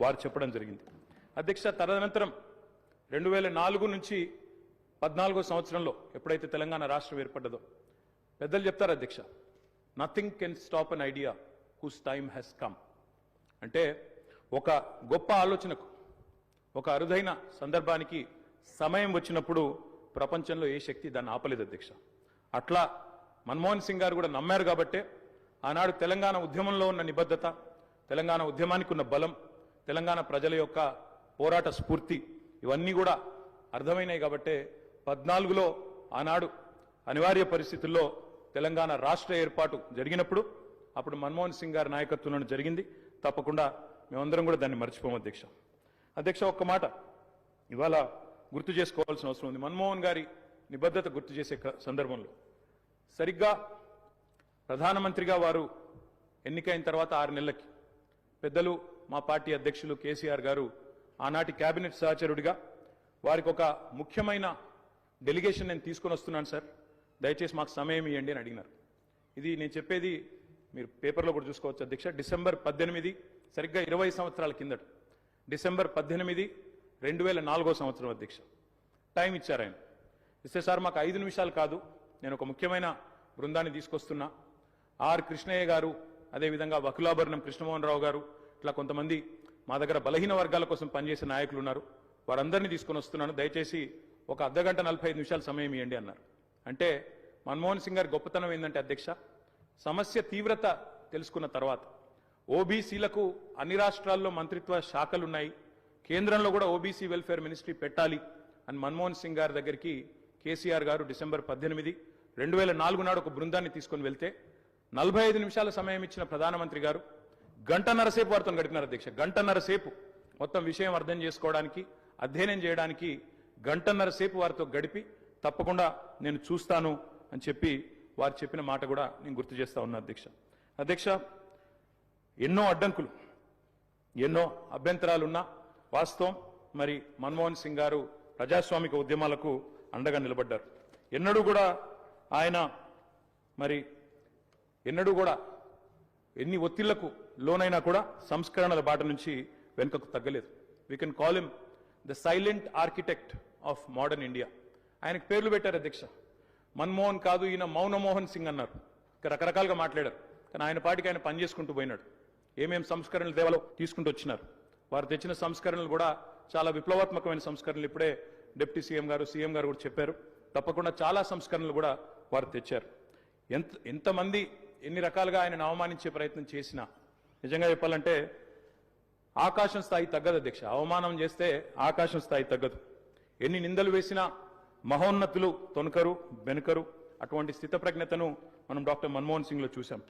వారు చెప్పడం జరిగింది. అధ్యక్ష తదనంతరం రెండు వేల నాలుగు నుంచి పద్నాలుగో సంవత్సరంలో ఎప్పుడైతే తెలంగాణ రాష్ట్రం ఏర్పడ్డదో పెద్దలు చెప్తారు అధ్యక్ష nothing can stop an idea whose time has come అంటే ఒక గొప్ప ఆలోచనకు ఒక అరుదైన సందర్భానికి సమయం వచ్చినప్పుడు ప్రపంచంలో ఏ శక్తి దాన్ని ఆపలేదు అధ్యక్ష. అట్లా మన్మోహన్ సింగ్ గారు కూడా నమ్మారు కాబట్టే ఆనాడు తెలంగాణ ఉద్యమంలో ఉన్న నిబద్ధత తెలంగాణ ఉద్యమానికి ఉన్న బలం తెలంగాణ ప్రజల యొక్క పోరాట స్ఫూర్తి ఇవన్నీ కూడా అర్థమైనాయి కాబట్టే పద్నాలుగులో ఆనాడు అనివార్య పరిస్థితుల్లో తెలంగాణ రాష్ట్ర ఏర్పాటు జరిగినప్పుడు అప్పుడు మన్మోహన్ సింగ్ గారి నాయకత్వంలో జరిగింది. తప్పకుండా మేమందరం కూడా దాన్ని మర్చిపోము అధ్యక్ష. అధ్యక్ష ఒక్క మాట. ఇవాళ గుర్తు చేసుకోవాల్సిన అవసరం ఉంది. మన్మోహన్ గారి నిబద్ధత గుర్తు చేసే సందర్భంలో. సరిగ్గా ప్రధానమంత్రిగా వారు ఎన్నికైన తర్వాత ఆరు నెలలకి పెద్దలు మా పార్టీ అధ్యక్షులు కేసీఆర్ గారు ఆనాటి కేబినెట్ సహచరుడిగా వారికి ఒక ముఖ్యమైన డెలిగేషన్ నేను తీసుకొని వస్తున్నాను సార్. దయచేసి మాకు సమయం ఇవ్వండి అని అడిగినారు. ఇది నేను చెప్పేది మీరు పేపర్లో కూడా చూసుకోవచ్చు అధ్యక్ష. డిసెంబర్ పద్దెనిమిది సరిగ్గా ఇరవై సంవత్సరాల కిందట. డిసెంబర్ పద్దెనిమిది రెండు వేల నాలుగో సంవత్సరం అధ్యక్ష. టైం ఇచ్చారు ఆయన. ఇస్తే సార్ మాకు ఐదు నిమిషాలు కాదు. నేను ఒక ముఖ్యమైన బృందాన్ని తీసుకొస్తున్నా. ఆర్ కృష్ణయ్య గారు అదేవిధంగా వకులాభరణం కృష్ణమోహన్ రావు గారు ఇట్లా కొంతమంది మా దగ్గర బలహీన వర్గాల కోసం పనిచేసే నాయకులు ఉన్నారు. వారందరినీ తీసుకొని వస్తున్నాను. దయచేసి ఒక అర్ధగంట నలభై ఐదు నిమిషాలు సమయం ఇవ్వండి అన్నారు. అంటే మన్మోహన్ సింగ్ గారి గొప్పతనం ఏంటంటే అధ్యక్ష సమస్య తీవ్రత తెలుసుకున్న తర్వాత ఓబీసీలకు అన్ని రాష్ట్రాల్లో మంత్రిత్వ శాఖలు ఉన్నాయి. కేంద్రంలో కూడా ఓబీసీ వెల్ఫేర్ మినిస్ట్రీ పెట్టాలి అని మన్మోహన్ సింగ్ గారి దగ్గరికి కేసీఆర్ గారు డిసెంబర్ పద్దెనిమిది రెండు వేల నాలుగు నాడు ఒక బృందాన్ని తీసుకొని వెళ్తే నలభై ఐదు నిమిషాల సమయం ఇచ్చిన ప్రధానమంత్రి గారు గంటన్నరసేపు వారితో గడిపినారు అధ్యక్ష గంటన్నరసేపు మొత్తం విషయం అర్థం చేసుకోవడానికి అధ్యయనం చేయడానికి గంటన్నరసేపు వారితో గడిపి తప్పకుండా నేను చూస్తాను అని చెప్పి వారు చెప్పిన మాట కూడా నేను గుర్తు చేస్తా ఉన్నా అధ్యక్ష అధ్యక్ష ఎన్నో అడ్డంకులు ఎన్నో అభ్యంతరాలున్నా వాస్తవం మరి మన్మోహన్ సింగ్ గారు ప్రజాస్వామిక ఉద్యమాలకు అండగా నిలబడ్డారు. ఎన్నడూ కూడా ఆయన మరి ఎన్నడూ కూడా ఎన్ని ఒత్తిళ్ళకు లోనైనా కూడా సంస్కరణల బాట నుంచి వెనుకకు తగ్గలేదు. We can call him the silent architect of modern India ఆయనకు పేర్లు పెట్టారు అధ్యక్ష. మన్మోహన్ కాదు ఈయన మౌనమోహన్ సింగ్ అన్నారు. రకరకాలుగా మాట్లాడారు. కానీ ఆయన పాటికి ఆయన పని చేసుకుంటూ పోయినాడు. ఏమేమి సంస్కరణలు దేవాలో తీసుకుంటూ వచ్చినారు. వారు తెచ్చిన సంస్కరణలు కూడా చాలా విప్లవాత్మకమైన సంస్కరణలు ఇప్పుడే డిప్యూటీ సీఎం గారు సీఎం గారు కూడా చెప్పారు. తప్పకుండా చాలా సంస్కరణలు కూడా వారు తెచ్చారు. ఎంత ఎంతమంది ఎన్ని రకాలుగా ఆయన అవమానించే ప్రయత్నం చేసినా నిజంగా చెప్పాలంటే ఆకాశం స్థాయి తగ్గదు అధ్యక్ష అవమానం చేస్తే ఆకాశం స్థాయి తగ్గదు. ఎన్ని నిందలు వేసినా మహోన్నతులు తొనకరు బెనకరు అటువంటి స్థితప్రజ్ఞతను మనం డాక్టర్ మన్మోహన్ సింగ్లో చూశాం.